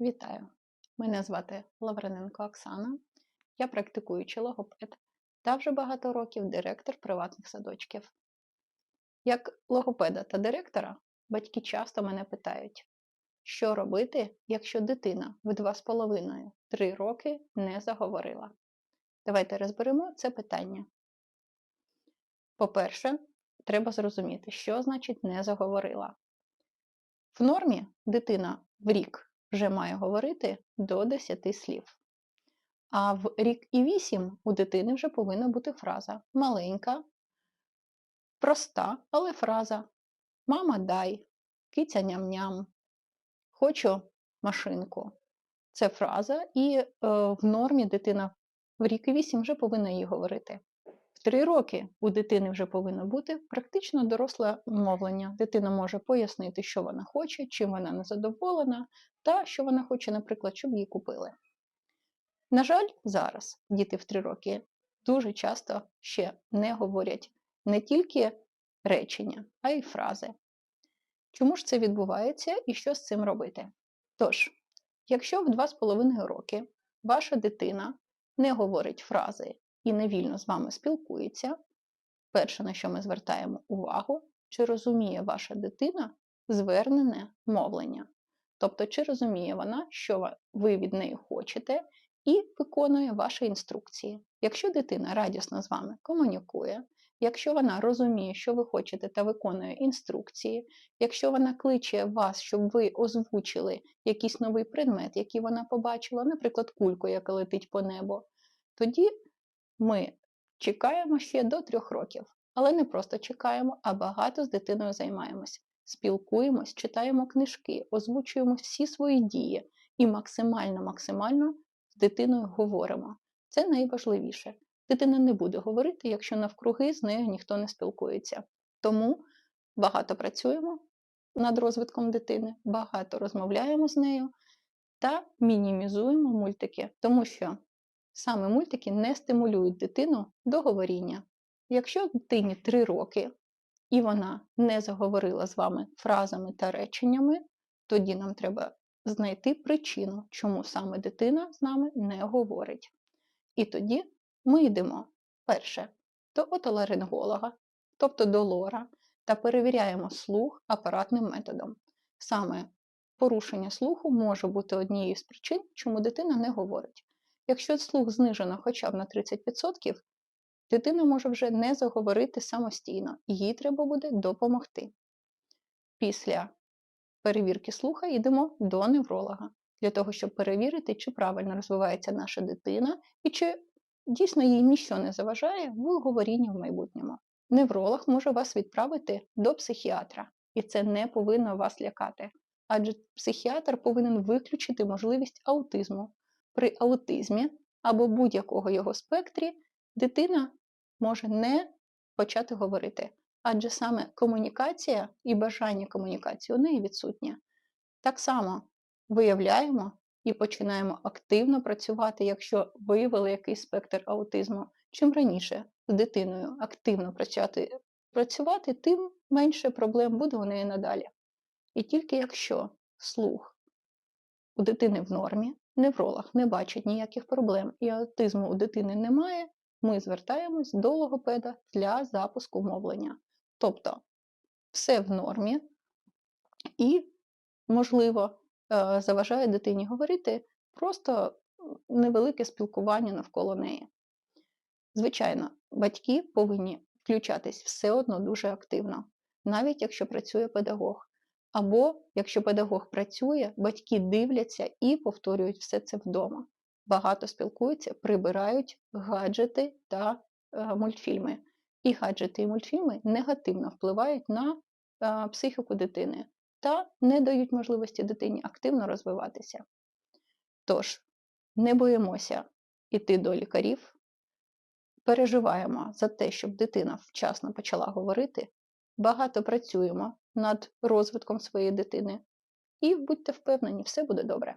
Вітаю! Мене звати Лаврененко Оксана. Я практикуючий логопед та вже багато років директор приватних садочків. Як логопеда та директора, батьки часто мене питають, що робити, якщо дитина в 2,5-3 роки не заговорила. Давайте розберемо це питання. По-перше, треба зрозуміти, що значить не заговорила. В нормі дитина в рік вже має говорити до 10 слів. А в рік і 8 у дитини вже повинна бути фраза маленька, проста, але фраза Мама дай, киця ням-ням, хочу машинку. Це фраза, і е, в нормі дитина в рік і 8 вже повинна її говорити. 3 роки у дитини вже повинно бути практично доросле мовлення. Дитина може пояснити, що вона хоче, чим вона незадоволена, та що вона хоче, наприклад, щоб її купили. На жаль, зараз діти в 3 роки дуже часто ще не говорять не тільки речення, а й фрази. Чому ж це відбувається і що з цим робити? Тож, якщо в 2,5 роки ваша дитина не говорить фрази і невільно з вами спілкується, перше, на що ми звертаємо увагу, чи розуміє ваша дитина звернене мовлення. Тобто, чи розуміє вона, що ви від неї хочете, і виконує ваші інструкції. Якщо дитина радісно з вами комунікує, якщо вона розуміє, що ви хочете та виконує інструкції, якщо вона кличе вас, щоб ви озвучили якийсь новий предмет, який вона побачила, наприклад, кульку, яка летить по небу, тоді ми чекаємо ще до трьох років. Але не просто чекаємо, а багато з дитиною займаємось. Спілкуємось, читаємо книжки, озвучуємо всі свої дії і максимально-максимально з дитиною говоримо. Це найважливіше. Дитина не буде говорити, якщо навкруги з нею ніхто не спілкується. Тому багато працюємо над розвитком дитини, багато розмовляємо з нею та мінімізуємо мультики, тому що саме мультики не стимулюють дитину до говоріння. Якщо дитині 3 роки і вона не заговорила з вами фразами та реченнями, тоді нам треба знайти причину, чому саме дитина з нами не говорить. І тоді ми йдемо перше до отоларинголога, тобто до лора, та перевіряємо слух апаратним методом. Саме порушення слуху може бути однією з причин, чому дитина не говорить. Якщо слух знижено хоча б на 30%, дитина може вже не заговорити самостійно, і їй треба буде допомогти. Після перевірки слуха йдемо до невролога для того, щоб перевірити, чи правильно розвивається наша дитина і чи дійсно їй нічого не заважає в говорінні в майбутньому. Невролог може вас відправити до психіатра, і це не повинно вас лякати. Адже психіатр повинен виключити можливість аутизму. При аутизмі або будь-якого його спектрі дитина може не почати говорити, адже саме комунікація і бажання комунікації у неї відсутнє. Так само виявляємо і починаємо активно працювати, якщо виявили якийсь спектр аутизму. Чим раніше з дитиною активно працювати, працювати, тим менше проблем буде у неї надалі. І тільки якщо слух у дитини в нормі, невролог не бачить ніяких проблем і аутизму у дитини немає, ми звертаємось до логопеда для запуску мовлення. Тобто все в нормі і, можливо, е, заважає дитині говорити просто невелике спілкування навколо неї. Звичайно, батьки повинні включатись все одно дуже активно, навіть якщо працює педагог. Або, якщо педагог працює, батьки дивляться і повторюють все це вдома. Багато спілкуються, прибирають гаджети та е, мультфільми. І гаджети і мультфільми негативно впливають на е, психіку дитини та не дають можливості дитині активно розвиватися. Тож, не боїмося йти до лікарів, переживаємо за те, щоб дитина вчасно почала говорити, багато працюємо над розвитком своєї дитини, і будьте впевнені, все буде добре.